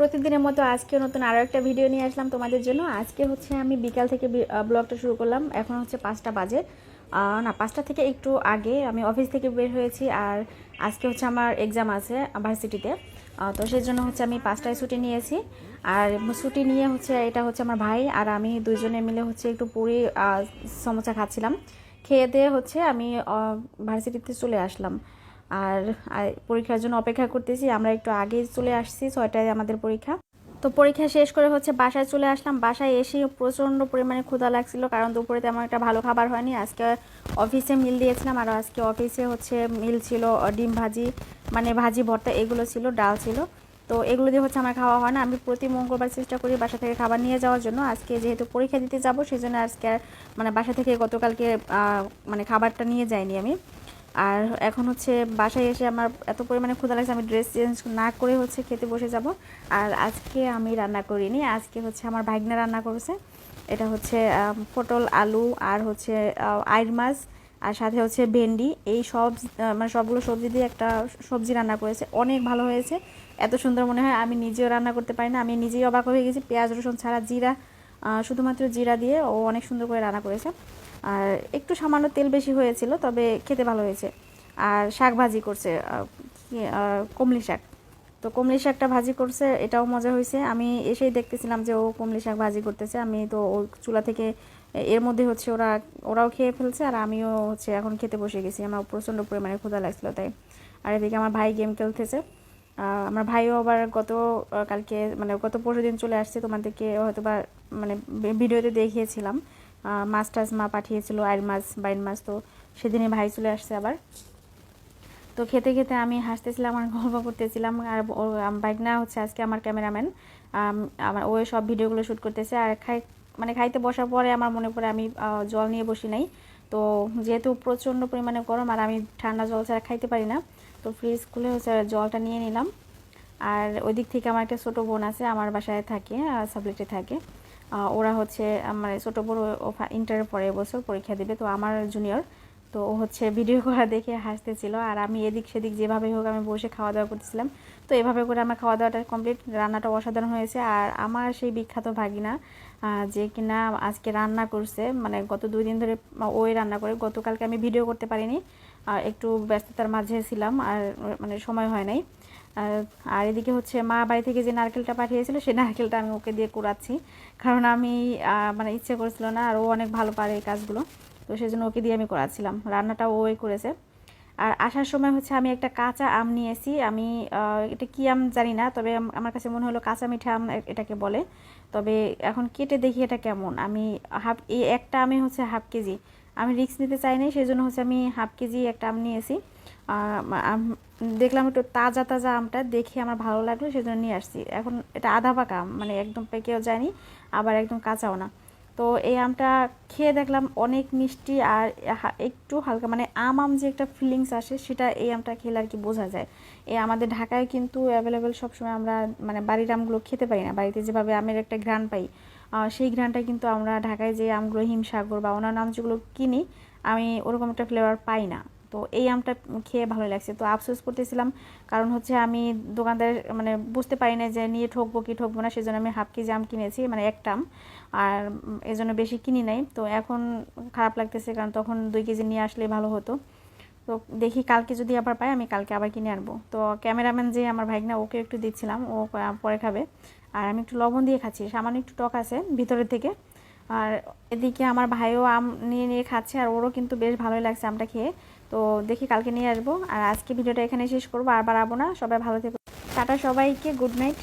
প্রতিদিনের মতো আজকে নতুন আরও একটা ভিডিও নিয়ে আসলাম তোমাদের জন্য। আজকে হচ্ছে আমি বিকাল থেকে ব্লগটা শুরু করলাম। এখন হচ্ছে পাঁচটা বাজে। না, পাঁচটা থেকে একটু আগে আমি অফিস থেকে বের হয়েছি আর আজকে হচ্ছে আমার এক্সাম আছে ভার্সিটিতে তো। সেই জন্য হচ্ছে আমি পাঁচটায় ছুটি নিয়েছি। আর ছুটি নিয়ে হচ্ছে এটা হচ্ছে আমার ভাই আর আমি দুইজনে মিলে হচ্ছে একটু পুরি সমোসা খাচ্ছিলাম। খেয়ে দিয়ে হচ্ছে আমি ভার্সিটিতে চলে আসলাম। আর পরীক্ষার জন্য অপেক্ষা করতেছি। আমরা একটু আগে চলে আসছি, ছয়টায় আমাদের পরীক্ষা। তো পরীক্ষা শেষ করে হচ্ছে বাসায় চলে আসলাম। বাসায় এসে প্রচণ্ড পরিমাণে ক্ষুধা লাগছিল কারণ দুপুরে তেমন একটা ভালো খাবার হয়নি। আজকে অফিসে মিল দিয়েছিলাম আর আজকে অফিসে হচ্ছে মিল ছিল ডিম ভাজি মানে ভাজি, ভর্তা এগুলো ছিল, ডাল ছিল। তো এগুলো দিয়ে হচ্ছে আমার খাওয়া হয় না। আমি প্রতি মঙ্গলবার চেষ্টা করি বাসা থেকে খাবার নিয়ে যাওয়ার জন্য। আজকে যেহেতু পরীক্ষা দিতে যাব সেই জন্য আজকে আর মানে বাসা থেকে গতকালকে মানে খাবারটা নিয়ে যাইনি আমি। আর এখন হচ্ছে বাসায় এসে আমার এত পরিমাণে ক্ষুধা লাগছে, আমি ড্রেস চেঞ্জ না করে হচ্ছে খেতে বসে যাব। আর আজকে আমি রান্না করিনি, আজকে হচ্ছে আমার ভাগ্নে রান্না করেছে। এটা হচ্ছে পটল, আলু আর হচ্ছে আইর মাছ আর সাথে হচ্ছে ভেন্ডি। এই সব মানে সবগুলো সবজি দিয়ে একটা সবজি রান্না করেছে। অনেক ভালো হয়েছে। এত সুন্দর মনে হয় আমি নিজেও রান্না করতে পারি না, আমি নিজেই অবাক হয়ে গেছি। পেঁয়াজ, রসুন ছাড়া জিরা শুধুমাত্র জিরা দিয়ে ও অনেক সুন্দর করে রান্না করেছে। আর একটু সামান্য তেল বেশি হয়েছিল, তবে খেতে ভালো হয়েছে। আর শাক ভাজি করছে কমলি শাক। তো কমলি শাকটা ভাজি করছে, এটাও মজা হয়েছে। আমি এসেই দেখতেছিলাম যে ও কমলি শাক ভাজি করতেছে। আমি তো ও চুলা থেকে এর মধ্যে হচ্ছে ওরা, ওরাও খেয়ে ফেলছে আর আমিও হচ্ছে এখন খেতে বসে গেছি। আমার প্রচণ্ড পরিমাণে ক্ষুধা লাগছিল তাই। আর এদিকে আমার ভাই গেম খেলতেছে। আমার ভাইও আবার গত কালকে মানে গত পরশু দিন চলে আসছে। তোমাদেরকে হয়তো বা মানে ভিডিওতে দেখিয়েছিলাম। মাছ টাছ মা পাঠিয়েছিল আইর মাছ বাইন মাছ তো সেদিনে ভাই চলে আসছে আবার। তো খেতে খেতে আমি হাসতেছিলাম আর গল্প করতেছিলাম, আর বাইকনা হচ্ছে আজকে আমার ক্যামেরাম্যান। আমার ওই সব ভিডিওগুলো শ্যুট করতেছে, আর খাই মানে খাইতে বসার পরে আমার মনে পড়ে আমি জল নিয়ে বসি নাই। তো যেহেতু প্রচণ্ড পরিমাণে গরম আর আমি ঠান্ডা জল ছাড়া খাইতে পারি না, তো ফ্রিজ খুলে হচ্ছে জলটা নিয়ে নিলাম। আর ওই দিক থেকে আমার একটা ছোটো বোন আছে, আমার বাসায় থাকে সাবলেটে থাকে। ওরা হচ্ছে মানে ছোটো বোন ইন্টারের পরে বছর পরীক্ষা দেবে। তো আমার জুনিয়র তো ও হচ্ছে ভিডিও করা দেখে হাসতেছিল। আর আমি এদিক সেদিক যেভাবে হোক আমি বসে খাওয়া দাওয়া করতেছিলাম। তো এভাবে করে আমার খাওয়া দাওয়াটা কমপ্লিট রান্নাটা অসাধারণ হয়েছে। আর আমার সেই বিখ্যাত ভাগিনা যে কিনা আজকে রান্না করছে মানে গত দুই দিন ধরে ওই রান্না করে, গতকালকে আমি ভিডিও করতে পারিনি। আর একটু ব্যস্ততার মাঝে ছিলাম, আর মানে সময় হয় নাই। আর- এদিকে হচ্ছে মা বাড়ি থেকে যে নারকেলটা পাঠিয়েছিল, সেই নারকেলটা আমি ওকে দিয়ে কুড়াচ্ছি। কারণ আমি মানে ইচ্ছে করেছিল না, আর ও অনেক ভালো পারে এই কাজগুলো। তো সেই জন্য ওকে দিয়ে আমি করাচ্ছিলাম রান্নাটা ওই করেছে। আর আসার সময় হচ্ছে আমি একটা কাঁচা আম নিয়েছি আমি এটা কি আম জানি না, তবে আমার কাছে মনে হলো কাঁচা মিঠা আম এটাকে বলে। তবে এখন কেটে দেখি এটা কেমন। আমি হাফ, এই একটা আমি হচ্ছে হাফ কেজি। আমি রিস্ক নিতে চাইনি সেই জন্য হচ্ছে আমি হাফ কেজি একটা আম নিয়েছি দেখলাম একটু তাজা তাজা আমটা দেখে আমার ভালো লাগল, সেজন্য নিয়ে আসছি। এখন এটা আধা পাকা মানে একদম পেকেও যায়নি, আবার একদম কাঁচাও না। তো এই আমটা খেয়ে দেখলাম অনেক মিষ্টি আর একটু হালকা মানে আম আম যে একটা ফিলিংস আসে, সেটা এই আমটা খেলে আর কি বোঝা যায়। এই আমাদের ঢাকায় কিন্তু অ্যাভেলেবেল সবসময় আমরা মানে বাড়ির আমগুলো খেতে পারি না। বাড়িতে যেভাবে আমের একটা ঘ্রাণ পাই সেই ঘ্রাণটা কিন্তু আমরা ঢাকায় যে আমগুলো হিমসাগর বা অন্যান্য আম যেগুলো কিনি, আমি ওরকম একটা ফ্লেভার পাই না। তো এই আমটা খেয়ে ভালো লাগছে। তো আফসোস করতেছিলাম, কারণ হচ্ছে আমি দোকানদার মানে বুঝতে পারি না যে নিয়ে ঠকবো কি ঠকবো না, সেজন্য আমি হাফ কেজি আম কিনেছি মানে একটা আম, আর এজন্য বেশি কিনি নাই। তো এখন খারাপ লাগতেছে, কারণ তখন দুই কেজি নিয়ে আসলে ভালো হতো। তো দেখি কালকে যদি আবার পাই আমি কালকে আবার কিনে আনব। তো ক্যামেরাম্যান যে আমার ভাইগনা ওকে একটু দিচ্ছিলাম, ও পরে খাবে। আর আমি একটু লবণ দিয়ে খাচ্ছি, সামান্য একটু টক আছে ভিতরের থেকে। আর এদিকে আমার ভাইও আম নিয়ে নিয়ে খাচ্ছে আর ওরও কিন্তু বেশ ভালোই লাগছে আমটা খেয়ে। তো দেখি কালকে নিয়ে আসব। আর আজকে ভিডিওটা এখানে শেষ করব। আর বাড়াবো না। সবাই ভালো থেকো। টাটা সবাইকে। Good night.